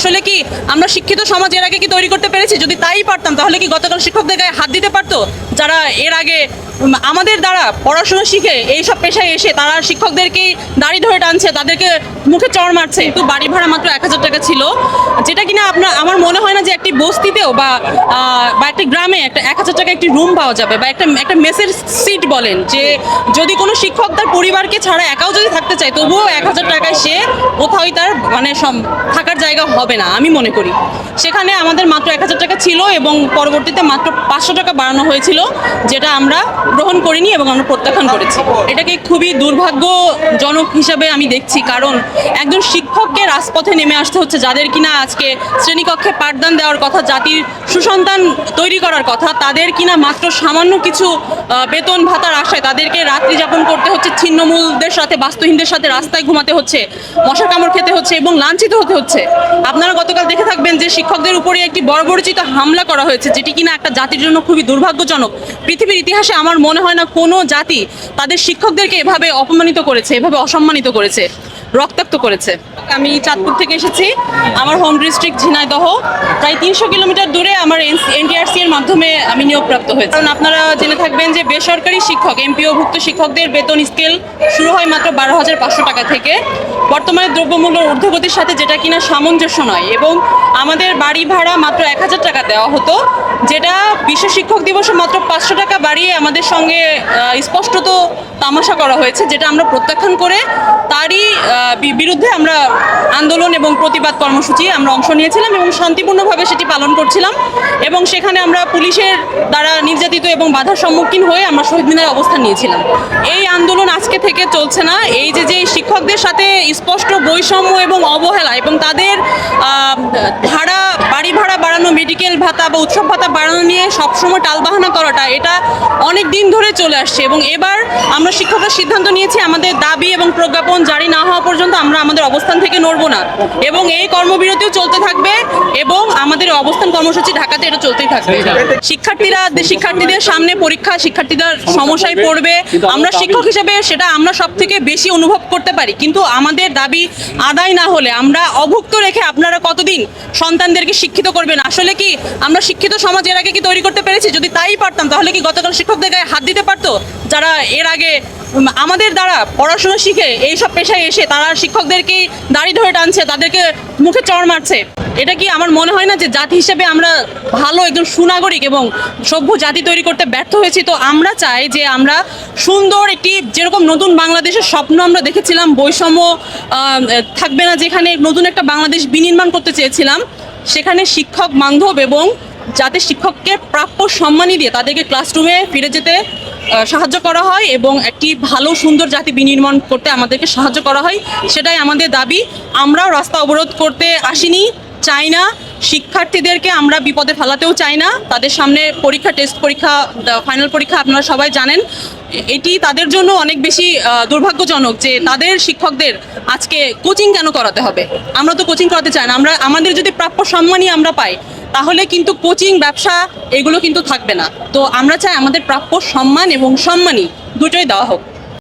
আসলে কি আমরা শিক্ষিত সমাজ এর আগে কি তৈরি করতে পেরেছি? যদি তাই পারতাম, তাহলে কি গতকাল শিক্ষকদের গায়ে হাত দিতে পারতো? যারা এর আগে আমাদের দ্বারা পড়াশোনা শিখে এই সব পেশায় এসে তারা শিক্ষকদেরকেই দাড়ি ধরে টানছে, তাদেরকে মুখে চড় মারছে। কিন্তু বাড়ি ভাড়া মাত্র এক হাজার টাকা ছিল। যেটা কিনা আপনার, আমার মনে হয় না যে একটি বস্তিতেও বা বা একটি গ্রামে একটা এক হাজার টাকা একটি রুম পাওয়া যাবে বা একটা একটা মেসের সিট বলেন যে যদি কোনো শিক্ষক তার পরিবারকে ছাড়া একাও যদি থাকতে চায়, তবুও এক হাজার টাকায় সে কোথাওই তার মানে থাকার জায়গা হবে না, আমি মনে করি। সেখানে আমাদের মাত্র এক হাজার টাকা ছিল এবং পরবর্তীতে মাত্র পাঁচশো টাকা বাড়ানো হয়েছিল, যেটা আমরা গ্রহণ করিনি এবং আমরা প্রত্যাখ্যান করেছি। এটাকে খুবই দুর্ভাগ্যজনক হিসাবে আমি দেখছি, কারণ একজন শিক্ষককে রাজপথে নেমে আসতে হচ্ছে, যাদের কিনা আজকে শ্রেণীকক্ষে পাঠদান দেওয়ার কথা, জাতির সুসন্তান তৈরি করার কথা, তাদের কিনা মাত্র সামান্য কিছু বেতন ভাতার আশায় তাদেরকে রাত্রি যাপন করতে হচ্ছে, ছিন্নমূলদের সাথে, বাস্তুহীনদের সাথে রাস্তায় ঘুমাতে হচ্ছে মশা কামড় খেতে হচ্ছে এবং লাঞ্ছিত হতে হচ্ছে। আপনারা গতকাল দেখে থাকবেন যে শিক্ষকদের উপরে একটি বর্বরচিত হামলা করা হয়েছে, যেটি কিনা একটা জাতির জন্য খুবই দুর্ভাগ্যজনক। পৃথিবীর ইতিহাসে আমার মনে হয় না কোনো জাতি তাদের শিক্ষকদেরকে এভাবে অপমানিত করেছে, এভাবে অসম্মানিত করেছে। রক্তাক্ত করেছে। আমি চাঁদপুর থেকে এসেছি। আমার হোম ডিস্ট্রিক্ট ঝিনাইদহ। প্রায় তিনশো কিলোমিটার দূরে আমার এনটিআরসি এর মাধ্যমে আমি নিয়োগপ্রাপ্ত হয়েছি। কারণ আপনারা জেনে থাকবেন যে বেসরকারি শিক্ষক, এমপিওভুক্ত শিক্ষকদের বেতন স্কেল শুরু হয় মাত্র বারো হাজার পাঁচশো টাকা থেকে। বর্তমানে দ্রব্যমূল্য ঊর্ধ্বগতির সাথে যেটা কিনা সামঞ্জস্য নয় এবং আমাদের বাড়ি ভাড়া মাত্র এক হাজার টাকা দেওয়া হতো, যেটা বিশ্ব শিক্ষক দিবসে মাত্র পাঁচশো টাকা বাড়িয়ে আমাদের সঙ্গে স্পষ্টত তামাশা করা হয়েছে, যেটা আমরা প্রত্যাখ্যান করে তারই বিরুদ্ধে আমরা আন্দোলন এবং প্রতিবাদ কর্মসূচি আমরা অংশ নিয়েছিলাম এবং শান্তিপূর্ণভাবে সেটি পালন করছিলাম এবং সেখানে আমরা পুলিশের দ্বারা নির্যাতিত এবং বাধার সম্মুখীন হয়ে আমরা শহীদ মিনারে অবস্থান নিয়েছিলাম। এই আন্দোলন আজকে থেকে চলছে না। এই যে যে শিক্ষকদের সাথে স্পষ্ট বৈষম্য এবং অবহেলা এবং তাদের ভাড়া বাড়ি ভাড়া মেডিকেল ভাতা বা উৎসব ভাতা বাড়ানো নিয়ে সবসময় টালবাহানা করাটা এটা অনেক দিন ধরে চলে আসছে এবং এবার আমরা শিক্ষকরা সিদ্ধান্ত নিয়েছি আমাদের দাবি এবং প্রজ্ঞাপন জারি না হওয়া পর্যন্ত আমরা আমাদের অবস্থান থেকে নড়ব না। এবং এই কর্মবিরতিও চলতে থাকবে এবং আমাদের অবস্থান কর্মসূচি ঢাকাতে এটা চলতেই থাকবে। শিক্ষার্থীরা শিক্ষার্থীদের সামনে পরীক্ষা শিক্ষার্থীদের সমস্যায় পড়বে। আমরা শিক্ষক হিসেবে সেটা আমরা সব থেকে বেশি অনুভব করতে পারি। কিন্তু আমাদের দাবি আদায় না হলে আমরা অভুক্ত রেখে আপনারা কতদিন সন্তানদেরকে শিক্ষিত করবেন আসলে কি আমরা শিক্ষিত সমাজ এর আগে কি তৈরি করতে পেরেছি? যদি তাই পারতাম, তাহলে কি গতকাল শিক্ষকদের গায়ে হাত দিতে পারতো? যারা এর আগে আমাদের দ্বারা পড়াশোনা শিখে এই সব পেশায় এসে তারা শিক্ষকদেরকে দাড়ি ধরে টানছে, তাদেরকে মুখে চড় মারছে? এটা কি আমার মনে হয় না যে জাতি হিসেবে আমরা ভালো একজন সুনাগরিক এবং সভ্য জাতি তৈরি করতে ব্যর্থ হয়েছি? তো আমরা চাই যে আমরা সুন্দর একটি যেরকম নতুন বাংলাদেশের স্বপ্ন আমরা দেখেছিলাম, বৈষম্য থাকবে না যেখানে নতুন একটা বাংলাদেশ বিনির্মাণ করতে চেয়েছিলাম সেখানে শিক্ষক বান্ধব এবং যাতে শিক্ষককে প্রাপ্য সম্মানই দিয়ে তাদেরকে ক্লাসরুমে ফিরে যেতে সাহায্য করা হয় এবং একটি ভালো, সুন্দর জাতি বিনির্মাণ করতে আমাদেরকে সাহায্য করা হয়, সেটাই আমাদের দাবি। আমরাও রাস্তা অবরোধ করতে আসিনি। চাই না। শিক্ষার্থীদেরকে আমরা বিপদে ফেলাতেও চাই না। তাদের সামনে পরীক্ষা টেস্ট পরীক্ষা ফাইনাল পরীক্ষা আপনারা সবাই জানেন। এটি তাদের জন্য অনেক বেশি দুর্ভাগ্যজনক যে তাদের শিক্ষকদের আজকে কোচিং কেন করাতে হবে? আমরা তো কোচিং করাতে চাই না। আমরা, আমাদের যদি প্রাপ্য সম্মানই আমরা পাই, তাহলে কিন্তু কোচিং ব্যবসা এগুলো কিন্তু থাকবে না। তো আমরা চাই আমাদের প্রাপ্য সম্মান এবং সম্মানই দুটোই দেওয়া হোক।